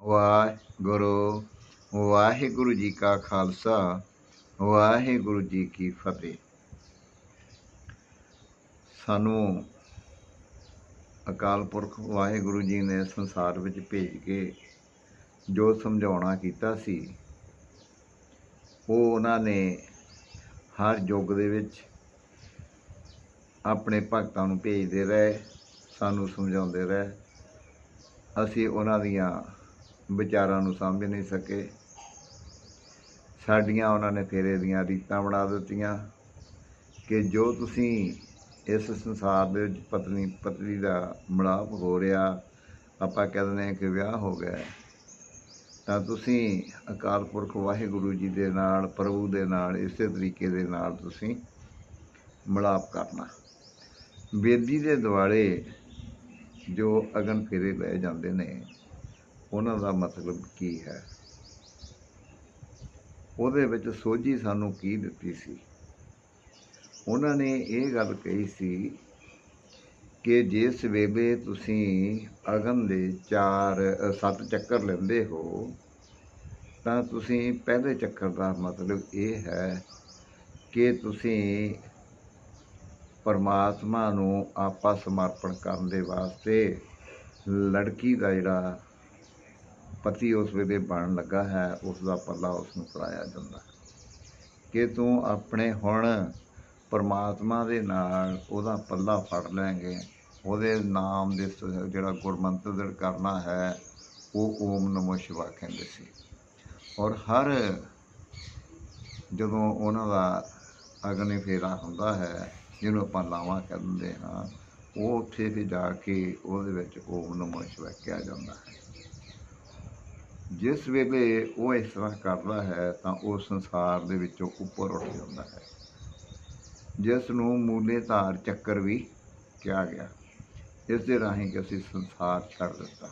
ਵਾਹਿਗੁਰੂ ਵਾਹਿਗੁਰੂ ਜੀ ਕਾ ਖਾਲਸਾ, ਵਾਹਿਗੁਰੂ ਜੀ ਕੀ ਫਤਿਹ। ਸਾਨੂੰ ਅਕਾਲ ਪੁਰਖ ਵਾਹਿਗੁਰੂ ਜੀ ਨੇ ਸੰਸਾਰ ਵਿੱਚ ਭੇਜ ਕੇ ਜੋ ਸਮਝਾਉਣਾ ਕੀਤਾ ਸੀ, ਉਹ ਉਹਨਾਂ ਨੇ ਹਰ ਯੁੱਗ ਦੇ ਵਿੱਚ ਆਪਣੇ ਭਗਤਾਂ ਨੂੰ ਭੇਜਦੇ ਰਹੇ, ਸਾਨੂੰ ਸਮਝਾਉਂਦੇ ਰਹੇ। ਅਸੀਂ ਉਹਨਾਂ ਦੀਆਂ ਵਿਚਾਰਾਂ ਨੂੰ ਸਮਝ ਨਹੀਂ ਸਕੇ। ਸਾਡੀਆਂ ਉਹਨਾਂ ਨੇ ਫੇਰੇ ਦੀਆਂ ਰੀਤਾਂ ਬਣਾ ਦਿੱਤੀਆਂ ਕਿ ਜੋ ਤੁਸੀਂ ਇਸ ਸੰਸਾਰ ਦੇ ਵਿੱਚ ਪਤਨੀ ਪਤਨੀ ਦਾ ਮਿਲਾਪ ਹੋ ਰਿਹਾ, ਆਪਾਂ ਕਹਿੰਦੇ ਹਾਂ ਕਿ ਵਿਆਹ ਹੋ ਗਿਆ ਤਾਂ ਤੁਸੀਂ ਅਕਾਲ ਪੁਰਖ ਵਾਹਿਗੁਰੂ ਜੀ ਦੇ ਨਾਲ, ਪ੍ਰਭੂ ਦੇ ਨਾਲ, ਇਸੇ ਤਰੀਕੇ ਦੇ ਨਾਲ ਤੁਸੀਂ ਮਿਲਾਪ ਕਰਨਾ। ਬੇਦੀ ਦੇ ਦੁਆਲੇ ਜੋ ਅਗਨ ਫੇਰੇ ਲਏ ਜਾਂਦੇ ਨੇ ਉਹਨਾਂ ਦਾ ਮਤਲਬ ਕੀ ਹੈ? ਉਹਦੇ ਵਿੱਚ ਸੋਝੀ ਸਾਨੂੰ ਕੀ ਦਿੱਤੀ ਸੀ? ਉਹਨਾਂ ਨੇ ਇਹ ਗੱਲ ਕਹੀ ਸੀ ਕਿ ਜਿਸ ਵੇਲੇ ਤੁਸੀਂ ਅਗਨ ਦੇ ਚਾਰ ਸੱਤ ਚੱਕਰ ਲੈਂਦੇ ਹੋ, ਤਾਂ ਤੁਸੀਂ ਪਹਿਲੇ ਚੱਕਰ ਦਾ ਮਤਲਬ ਇਹ ਹੈ ਕਿ ਤੁਸੀਂ ਪਰਮਾਤਮਾ ਨੂੰ ਆਪਾ ਸਮਰਪਣ ਕਰਨ ਦੇ ਵਾਸਤੇ ਲੜਕੀ ਦਾ ਜਿਹੜਾ ਪਤੀ ਉਸ ਵੇਲੇ ਬਣਨ ਲੱਗਾ ਹੈ ਉਸ ਦਾ ਪੱਲਾ ਉਸ ਨੂੰ ਫੜਾਇਆ ਜਾਂਦਾ ਹੈ। ਕਿ ਤੂੰ ਆਪਣੇ ਹੁਣ ਪਰਮਾਤਮਾ ਦੇ ਨਾਲ ਉਹਦਾ ਪੱਲਾ ਫੜ ਲੈਂਗੇ ਉਹਦੇ ਨਾਮ ਦੇ ਜਿਹੜਾ ਗੁਰਮੰਤਰ ਕਰਨਾ ਹੈ, ਉਹ ਓਮ ਨਮੋ ਸ਼ਿਵਾ ਕਹਿੰਦੇ ਸੀ। ਔਰ ਹਰ ਜਦੋਂ ਉਹਨਾਂ ਦਾ ਅਗਨੀ ਫੇਰਾ ਹੁੰਦਾ ਹੈ, ਜਿਹਨੂੰ ਆਪਾਂ ਲਾਵਾਂ ਕਹਿੰਦੇ ਹਾਂ, ਉਹ ਉੱਥੇ ਵੀ ਜਾ ਕੇ ਉਹਦੇ ਵਿੱਚ ਓਮ ਨਮੋ ਸ਼ਿਵਾ ਕਿਹਾ ਜਾਂਦਾ ਹੈ। ਜਿਸ ਵੇਲੇ ਉਹ ਇਸ ਤਰ੍ਹਾਂ ਕਰਦਾ ਹੈ ਤਾਂ ਉਹ ਸੰਸਾਰ ਦੇ ਵਿੱਚੋਂ ਉੱਪਰ ਉੱਠ ਜਾਂਦਾ ਹੈ। ਜਿਸ ਨੂੰ ਮੂਲੇ ਧਾਰ ਚੱਕਰ ਵੀ ਕਿਹਾ ਗਿਆ। ਇਸ ਦੇ ਰਾਹੀਂ ਕਿ ਅਸੀਂ ਸੰਸਾਰ ਛੱਡ ਦਿੱਤਾ।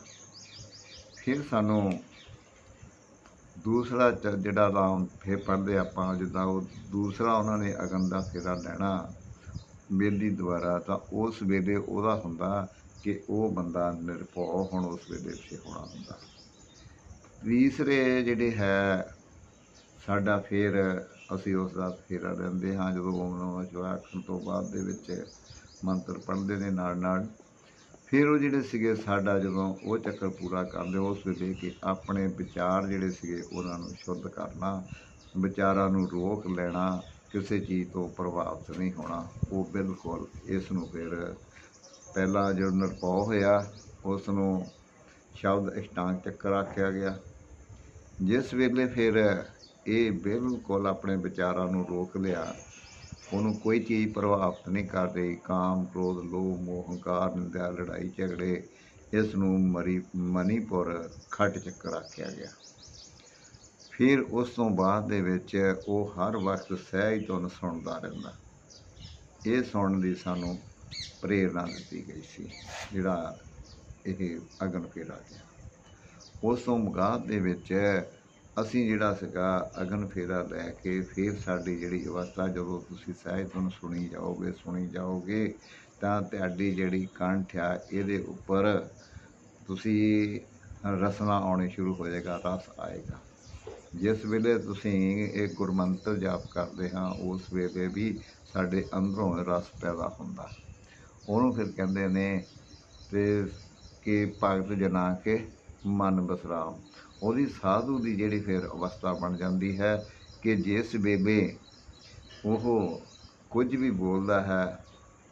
ਫਿਰ ਸਾਨੂੰ ਦੂਸਰਾ ਚ- ਜਿਹੜਾ ਰਾਮ ਫੇਰ ਪੜ੍ਹਦੇ ਆਪਾਂ, ਜਿੱਦਾਂ ਉਹ ਦੂਸਰਾ ਉਹਨਾਂ ਨੇ ਅਗਨ ਦਾ ਫੇਰਾ ਲੈਣਾ ਬੇਲੀ ਦੁਆਰਾ, ਤਾਂ ਉਸ ਵੇਲੇ ਉਹਦਾ ਹੁੰਦਾ ਕਿ ਉਹ ਬੰਦਾ ਨਿਰਭਉ, ਹੁਣ ਉਸ ਵੇਲੇ ਸੇ ਹੋਣਾ ਹੁੰਦਾ। ਤੀਸਰੇ ਜਿਹੜੇ ਹੈ, ਸਾਡਾ ਫੇਰ ਅਸੀਂ ਉਸ ਦਾ ਫੇਰਾ ਲੈਂਦੇ ਹਾਂ, ਜਦੋਂ ਓਮ ਨਮঃ ਸ਼ਿਵਾయ ਆਖਣ ਤੋਂ ਬਾਅਦ ਦੇ ਵਿੱਚ ਮੰਤਰ ਪੜ੍ਹਦੇ ਨੇ ਨਾਲ ਨਾਲ ਫਿਰ ਉਹ ਜਿਹੜੇ ਸੀਗੇ, ਸਾਡਾ ਜਦੋਂ ਉਹ ਚੱਕਰ ਪੂਰਾ ਕਰਦੇ, ਉਸ ਵੇਲੇ ਕਿ ਆਪਣੇ ਵਿਚਾਰ ਜਿਹੜੇ ਸੀਗੇ, ਉਹਨਾਂ ਨੂੰ ਸ਼ੁੱਧ ਕਰਨਾ, ਵਿਚਾਰਾਂ ਨੂੰ ਰੋਕ ਲੈਣਾ, ਕਿਸੇ ਚੀਜ਼ ਤੋਂ ਪ੍ਰਭਾਵਿਤ ਨਹੀਂ ਹੋਣਾ, ਉਹ ਬਿਲਕੁਲ ਇਸ ਨੂੰ ਫਿਰ ਪਹਿਲਾ ਜੋ ਨਿਰਭਉ ਹੋਇਆ, ਉਸ ਨੂੰ ਸ਼ਬਦ ਇਸ਼ਟਾਂਗ ਚੱਕਰ ਆਖਿਆ ਗਿਆ। ਜਿਸ ਵੇਲੇ ਫਿਰ ਇਹ ਬਿਲਕੁਲ ਆਪਣੇ ਵਿਚਾਰਾਂ ਨੂੰ ਰੋਕ ਲਿਆ, ਉਹਨੂੰ ਕੋਈ ਚੀਜ਼ ਪ੍ਰਭਾਵਿਤ ਨਹੀਂ ਕਰ ਰਹੀ। ਕਾਮ, ਕ੍ਰੋਧ, ਲੋਭ, ਮੋਹ, ਹੰਕਾਰ ਨਿੰਦਿਆ ਲੜਾਈ, ਝਗੜੇ, ਇਸ ਨੂੰ ਮਰੀ, ਮਨੀਪੁਰ ਖੱਟ ਚੱਕਰ ਆਖਿਆ ਗਿਆ। ਫਿਰ ਉਸ ਤੋਂ ਬਾਅਦ ਦੇ ਵਿੱਚ ਉਹ ਹਰ ਵਕਤ ਸਹਿਜ ਧੁਨ ਸੁਣਦਾ ਰਹਿੰਦਾ। ਇਹ ਸੁਣਨ ਦੀ ਸਾਨੂੰ ਪ੍ਰੇਰਣਾ ਦਿੱਤੀ ਗਈ ਸੀ, ਜਿਹੜਾ ਇਹ ਅਗਨ ਫੇਰਾ ਗਿਆ। ਉਸ ਤੋਂ ਬਾਅਦ ਦੇ ਵਿੱਚ ਅਸੀਂ ਜਿਹੜਾ ਸੀਗਾ ਅਗਨ ਫੇਰਾ ਲੈ ਕੇ ਫਿਰ ਸਾਡੀ ਜਿਹੜੀ ਅਵਸਥਾ ਜਦੋਂ ਤੁਸੀਂ ਸਹਿਜ ਨੂੰ ਸੁਣੀ ਜਾਓਗੇ ਸੁਣੀ ਜਾਓਗੇ, ਤਾਂ ਤੁਹਾਡੀ ਜਿਹੜੀ ਕੰਠ ਆ, ਇਹਦੇ ਉੱਪਰ ਤੁਸੀਂ ਰਸਨਾ ਆਉਣੀ ਸ਼ੁਰੂ ਹੋ ਜਾਏਗਾ, ਰਸ ਆਏਗਾ। ਜਿਸ ਵੇਲੇ ਤੁਸੀਂ ਇਹ ਗੁਰਮੰਤਰ ਜਾਪ ਕਰਦੇ ਹਾਂ, ਉਸ ਵੇਲੇ ਵੀ ਸਾਡੇ ਅੰਦਰੋਂ ਰਸ ਪੈਦਾ ਹੁੰਦਾ। ਉਹਨੂੰ ਫਿਰ ਕਹਿੰਦੇ ਨੇ ਤੇ ਕਿ ਭਗਤ ਜਨਾ ਕੇ ਮਨ ਬਸਰਾਮ। ਉਹਦੀ ਸਾਧੂ ਦੀ ਜਿਹੜੀ ਫਿਰ ਅਵਸਥਾ ਬਣ ਜਾਂਦੀ ਹੈ ਕਿ ਜਿਸ ਬੇਬੇ ਉਹ ਕੁਝ ਵੀ ਬੋਲਦਾ ਹੈ,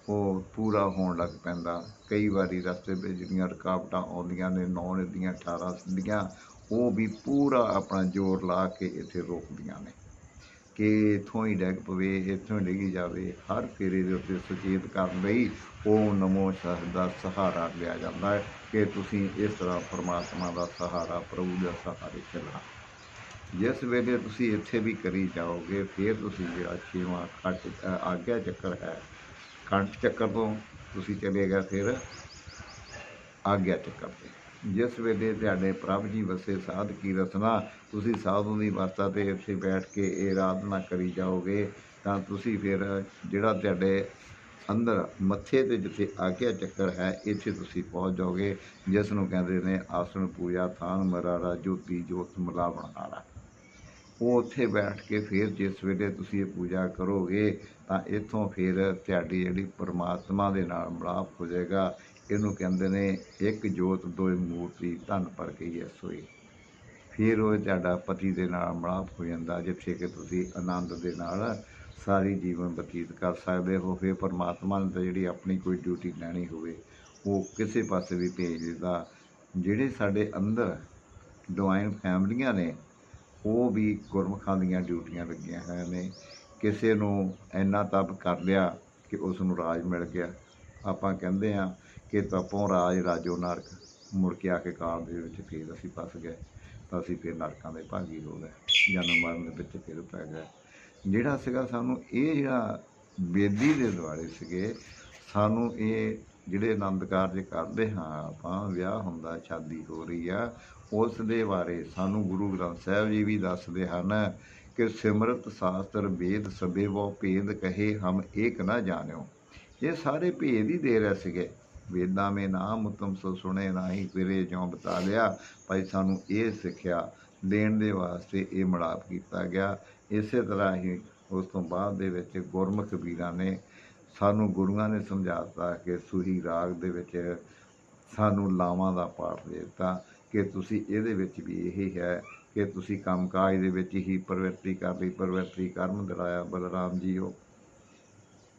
ਉਹ ਪੂਰਾ ਹੋਣ ਲੱਗ ਪੈਂਦਾ। ਕਈ ਵਾਰੀ ਰਸਤੇ ਵਿੱਚ ਜਿਹੜੀਆਂ ਰੁਕਾਵਟਾਂ ਆਉਂਦੀਆਂ ਨੇ, ਨੌ ਨਦੀਆਂ 18 ਸਿੱਧੀਆਂ, ਉਹ ਵੀ ਪੂਰਾ ਆਪਣਾ ਜ਼ੋਰ ਲਾ ਕੇ ਇੱਥੇ ਰੋਕਦੀਆਂ ਨੇ। ਕਿ ਇੱਥੋਂ ਹੀ ਡੈਗ ਪਵੇ, ਇੱਥੋਂ ਹੀ ਡਿੱਗੀ ਜਾਵੇ, ਹਰ ਫੇਰੇ ਦੇ ਉੱਤੇ ਸੁਚੇਤ ਕਰਨ ਲਈ ਉਹ ਨਮੋ ਸ਼ਬਦ ਦਾ ਸਹਾਰਾ ਲਿਆ ਜਾਂਦਾ ਹੈ ਕਿ ਤੁਸੀਂ ਇਸ ਤਰ੍ਹਾਂ ਪਰਮਾਤਮਾ ਦਾ ਸਹਾਰਾ, ਪ੍ਰਭੂ ਦਾ ਸਹਾਰੇ ਚੱਲਣਾ। ਜਿਸ ਵੇਲੇ ਤੁਸੀਂ ਇੱਥੇ ਵੀ ਕਰੀ ਜਾਓਗੇ, ਫਿਰ ਤੁਸੀਂ ਜਿਹੜਾ ਛੇਵਾਂ ਖੱਟ ਆਗਿਆ ਚੱਕਰ ਹੈ ਕੰਠ ਚੱਕਰ ਤੋਂ ਤੁਸੀਂ ਚਲੇ ਗਏ ਫਿਰ ਆਗਿਆ ਚੱਕਰ ਤੇ। ਜਿਸ ਵੇਲੇ ਤੁਹਾਡੇ ਪ੍ਰਭ ਜੀ ਵਸੇ ਸਾਧ ਕੀ ਰਸਨਾ, ਤੁਸੀਂ ਸਾਧੂ ਦੀ ਵਾਸਤਾ ਤੇ ਇੱਥੇ ਬੈਠ ਕੇ ਇਹ ਆਰਾਧਨਾ ਕਰੀ ਜਾਓਗੇ, ਤਾਂ ਤੁਸੀਂ ਫਿਰ ਜਿਹੜਾ ਤੁਹਾਡੇ ਅੰਦਰ ਮੱਥੇ ਤੇ ਜਿੱਥੇ ਆਗਿਆ ਚੱਕਰ ਹੈ, ਇੱਥੇ ਤੁਸੀਂ ਪਹੁੰਚ ਜਾਓਗੇ ਜਿਸ ਨੂੰ ਕਹਿੰਦੇ ਨੇ ਆਸਣ ਪੂਜਾ, ਥਾਨ ਮਰਾਰਾ ਜੋਤੀ, ਜੋਤ, ਮਿਲਾਵਣ ਵਾਲਾ ਉਹ ਉੱਥੇ ਬੈਠ ਕੇ ਫਿਰ ਜਿਸ ਵੇਲੇ ਤੁਸੀਂ ਇਹ ਪੂਜਾ ਕਰੋਗੇ, ਤਾਂ ਇੱਥੋਂ ਫਿਰ ਤੁਹਾਡੀ ਜਿਹੜੀ ਪਰਮਾਤਮਾ ਦੇ ਨਾਲ ਮਿਲਾਪ ਹੋ ਜਾਏਗਾ। ਇਹਨੂੰ ਕਹਿੰਦੇ ਨੇ, ਇੱਕ ਜੋਤ ਦੋਏ ਮੂਰਤੀ, ਧਨ ਪਰ ਗਈ ਐ ਸੋਈ ਫਿਰ ਉਹ ਤੁਹਾਡਾ ਪਤੀ ਦੇ ਨਾਲ ਮਿਲਾਪ ਹੋ ਜਾਂਦਾ, ਜਿੱਥੇ ਕਿ ਤੁਸੀਂ ਆਨੰਦ ਦੇ ਨਾਲ ਸਾਰੀ ਜੀਵਨ ਬਤੀਤ ਕਰ ਸਕਦੇ ਹੋ। ਫਿਰ ਪਰਮਾਤਮਾ ਨੇ ਤਾਂ ਜਿਹੜੀ ਆਪਣੀ ਕੋਈ ਡਿਊਟੀ ਲੈਣੀ ਹੋਵੇ, ਉਹ ਕਿਸੇ ਪਾਸੇ ਵੀ ਭੇਜ ਦਿੰਦਾ ਜਿਹੜੇ ਸਾਡੇ ਅੰਦਰ ਡਿਵਾਈਨ ਫੈਮਲੀਆਂ ਨੇ, ਉਹ ਵੀ ਗੁਰਮੁਖਾਂ ਦੀਆਂ ਡਿਊਟੀਆਂ ਲੱਗੀਆਂ ਹੋਈਆਂ ਨੇ। ਕਿਸੇ ਨੂੰ ਇੰਨਾ ਤਪ ਕਰ ਲਿਆ ਕਿ ਉਸ ਨੂੰ ਰਾਜ ਮਿਲ ਗਿਆ। ਆਪਾਂ ਕਹਿੰਦੇ ਆ ਕਿ ਤਪੋਂ ਰਾਜ ਰਾਜੋ ਨਰਕ। ਮੁੜ ਕੇ ਆ ਕੇ ਕਾਲ ਦੇ ਵਿੱਚ ਫੇਰ ਅਸੀਂ ਫਸ ਗਏ। ਤਾਂ ਅਸੀਂ ਫਿਰ ਨਰਕਾਂ ਦੇ ਭਾਗੀ ਹੋ ਗਏ। ਜਨਮ ਮਰਨ ਦੇ ਵਿੱਚ ਫਿਰ ਪੈ ਗਏ। ਜਿਹੜਾ ਸੀਗਾ ਸਾਨੂੰ ਇਹ ਜਿਹੜਾ ਬੇਦੀ ਦੇ ਦੁਆਲੇ ਸੀਗੇ, ਸਾਨੂੰ ਇਹ ਜਿਹੜੇ ਆਨੰਦ ਕਾਰਜ ਕਰਦੇ ਹਾਂ ਆਪਾਂ, ਵਿਆਹ ਹੁੰਦਾ, ਸ਼ਾਦੀ ਹੋ ਰਹੀ ਆ, ਉਸ ਦੇ ਬਾਰੇ ਸਾਨੂੰ ਗੁਰੂ ਗ੍ਰੰਥ ਸਾਹਿਬ ਜੀ ਵੀ ਦੱਸਦੇ ਹਨ ਕਿ ਸਿਮਰਤ ਸ਼ਾਸਤਰ ਵੇਦ ਸਭੇ ਵੋ ਭੇਦ ਕਹੇ ਹਮ ਏਕ ਨਾ ਜਾਣਿਓ। ਇਹ ਸਾਰੇ ਭੇਦ ਹੀ ਦੇ ਰਹੇ ਸੀਗੇ। ਵੇਦਾਂ ਮੇ ਨਾਮ ਉਤਮ ਸੋ ਸੁਣੇ ਨਾਹੀ ਫਿਰੇ ਜਿਉ ਬਤਾ ਲਿਆ। ਭਾਈ ਸਾਨੂੰ ਇਹ ਸਿੱਖਿਆ ਦੇਣ ਦੇ ਵਾਸਤੇ ਇਹ ਮਿਲਾਪ ਕੀਤਾ ਗਿਆ। ਇਸੇ ਤਰ੍ਹਾਂ ਹੀ ਉਸ ਤੋਂ ਬਾਅਦ ਦੇ ਵਿੱਚ ਗੁਰਮੁਖ ਵੀਰਾਂ ਨੇ ਸਾਨੂੰ ਗੁਰੂਆਂ ਨੇ ਸਮਝਾਤਾ ਕਿ ਸੂਹੀ ਰਾਗ ਦੇ ਵਿੱਚ ਸਾਨੂੰ ਲਾਵਾਂ ਦਾ ਪਾਠ ਦੇ ਦਿੱਤਾ ਕਿ ਤੁਸੀਂ ਇਹਦੇ ਵਿੱਚ ਵੀ ਇਹੀ ਹੈ ਕਿ ਤੁਸੀਂ ਕੰਮਕਾਜ ਦੇ ਵਿੱਚ ਹੀ ਪ੍ਰਵਿਰਤੀ ਕਰ ਲਈ, ਪ੍ਰਵਿਰਤੀ ਕਰਮ ਦਿਲਾਇਆ ਬਲਰਾਮ ਜੀਓ।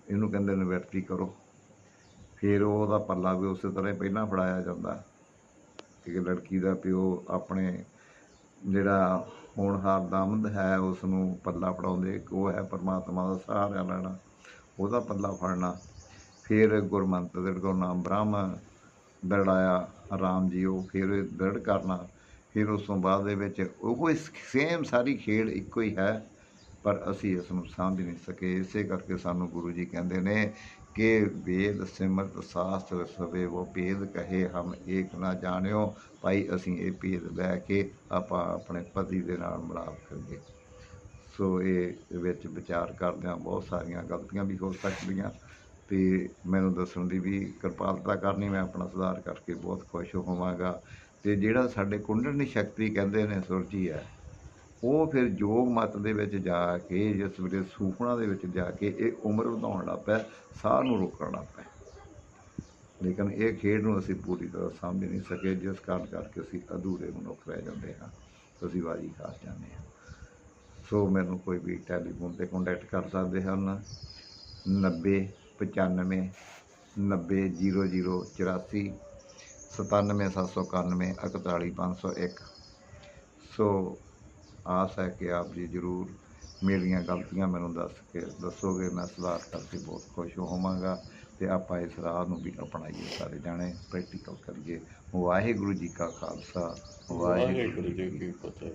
ਇਹਨੂੰ ਕਹਿੰਦੇ ਨਿਵਰਤੀ ਕਰੋ। ਫਿਰ ਉਹਦਾ ਪੱਲਾ ਵੀ ਉਸੇ ਤਰ੍ਹਾਂ ਹੀ ਪਹਿਲਾਂ ਫੜਾਇਆ ਜਾਂਦਾ। ਕਿ ਲੜਕੀ ਦਾ ਪਿਓ ਆਪਣੇ ਜਿਹੜਾ ਹੋਣਹਾਰ ਦਮਦ ਹੈ ਉਸ ਨੂੰ ਪੱਲਾ ਫੜਾਉਂਦੇ, ਇੱਕ ਉਹ ਹੈ ਪਰਮਾਤਮਾ ਦਾ ਸਹਾਰਾ ਲੈਣਾ, ਉਹਦਾ ਪੱਲਾ ਫੜਨਾ। ਫਿਰ ਗੁਰਮੰਤ ਦੇ ਕੋਲ ਨਾਮ ਬ੍ਰਹਮ ਦਰੜਾਇਆ ਰਾਮ ਜੀ ਉਹ ਫਿਰ ਦਰੜ ਕਰਨਾ। ਫਿਰ ਉਸ ਤੋਂ ਬਾਅਦ ਦੇ ਵਿੱਚ ਉਹ ਸੇਮ ਸਾਰੀ ਖੇਡ ਇੱਕੋ ਹੀ ਹੈ, ਪਰ ਅਸੀਂ ਇਸ ਨੂੰ ਸਮਝ ਨਹੀਂ ਸਕੇ। ਇਸੇ ਕਰਕੇ ਸਾਨੂੰ ਗੁਰੂ ਜੀ ਕਹਿੰਦੇ ਨੇ ਕਿ ਵੇਦ, ਸਿਮਰਤ, ਸ਼ਾਸਤਰ ਸਵੇ, ਉਹ ਭੇਦ ਕਹੇ ਹਮ ਏਕ ਨਾ ਜਾਣਿਓ। ਭਾਈ, ਅਸੀਂ ਇਹ ਭੇਦ ਲੈ ਕੇ ਆਪਾਂ ਆਪਣੇ ਪਤੀ ਦੇ ਨਾਲ ਮਿਲਾਪ ਕਰੀਏ। ਸੋ ਇਹ ਵਿੱਚ ਵਿਚਾਰ ਕਰਦਿਆਂ ਬਹੁਤ ਸਾਰੀਆਂ ਗਲਤੀਆਂ ਵੀ ਹੋ ਸਕਦੀਆਂ ਤੇ ਮੈਨੂੰ ਦੱਸਣ ਦੀ ਵੀ ਕਿਰਪਾਲਤਾ ਕਰਨੀ, ਮੈਂ ਆਪਣਾ ਸੁਧਾਰ ਕਰਕੇ ਬਹੁਤ ਖੁਸ਼ ਹੋਵਾਂਗਾ। ਤੇ ਜਿਹੜਾ ਸਾਡੇ ਕੁੰਡਲਨੀ ਸ਼ਕਤੀ ਕਹਿੰਦੇ ਨੇ ਸੁਰਜੀ ਹੈ ਉਹ ਫਿਰ ਯੋਗ ਮਤ ਦੇ ਵਿੱਚ ਜਾ ਕੇ ਜਿਸ ਵੇਲੇ ਸੂਖਣਾ ਦੇ ਵਿੱਚ ਜਾ ਕੇ, ਇਹ ਉਮਰ ਵਧਾਉਣ ਲੱਗ ਪਿਆ, ਸਾਹ ਨੂੰ ਰੋਕਣ ਲੱਗ ਪਿਆ। ਲੇਕਿਨ ਇਹ ਖੇਡ ਨੂੰ ਅਸੀਂ ਪੂਰੀ ਤਰ੍ਹਾਂ ਸਮਝ ਨਹੀਂ ਸਕੇ, ਜਿਸ ਕਾਰਨ ਕਰਕੇ ਅਸੀਂ ਅਧੂਰੇ ਮਨੁੱਖ ਰਹਿ ਜਾਂਦੇ ਹਾਂ, ਅਸੀਂ ਬਾਜੀ ਖਾ ਜਾਂਦੇ ਹਾਂ। ਸੋ ਮੈਨੂੰ ਕੋਈ ਵੀ ਟੈਲੀਫੋਨ ਤੇ ਕੰਟੈਕਟ ਕਰ ਸਕਦੇ ਹਨ 90 95 90 00 84 97791 41501 ਸੋ ਆਸ ਹੈ ਕਿ ਆਪ ਜੀ ਜ਼ਰੂਰ ਮੇਰੀਆਂ ਗਲਤੀਆਂ ਮੈਨੂੰ ਦੱਸ ਕੇ ਦੱਸੋਗੇ। ਮੈਂ ਸੁਧਾਰ ਕਰਕੇ ਬਹੁਤ ਖੁਸ਼ ਹੋਵਾਂਗਾ ਤੇ ਆਪਾਂ ਇਸ ਰਾਹ ਨੂੰ ਵੀ ਅਪਣਾਈਏ ਸਾਰੇ ਜਾਣੇ ਪ੍ਰੈਕਟੀਕਲ ਕਰੀਏ। ਵਾਹਿਗੁਰੂ ਜੀ ਕਾ ਖਾਲਸਾ, ਵਾਹਿਗੁਰੂ ਜੀ ਕੀ ਫਤਿਹ।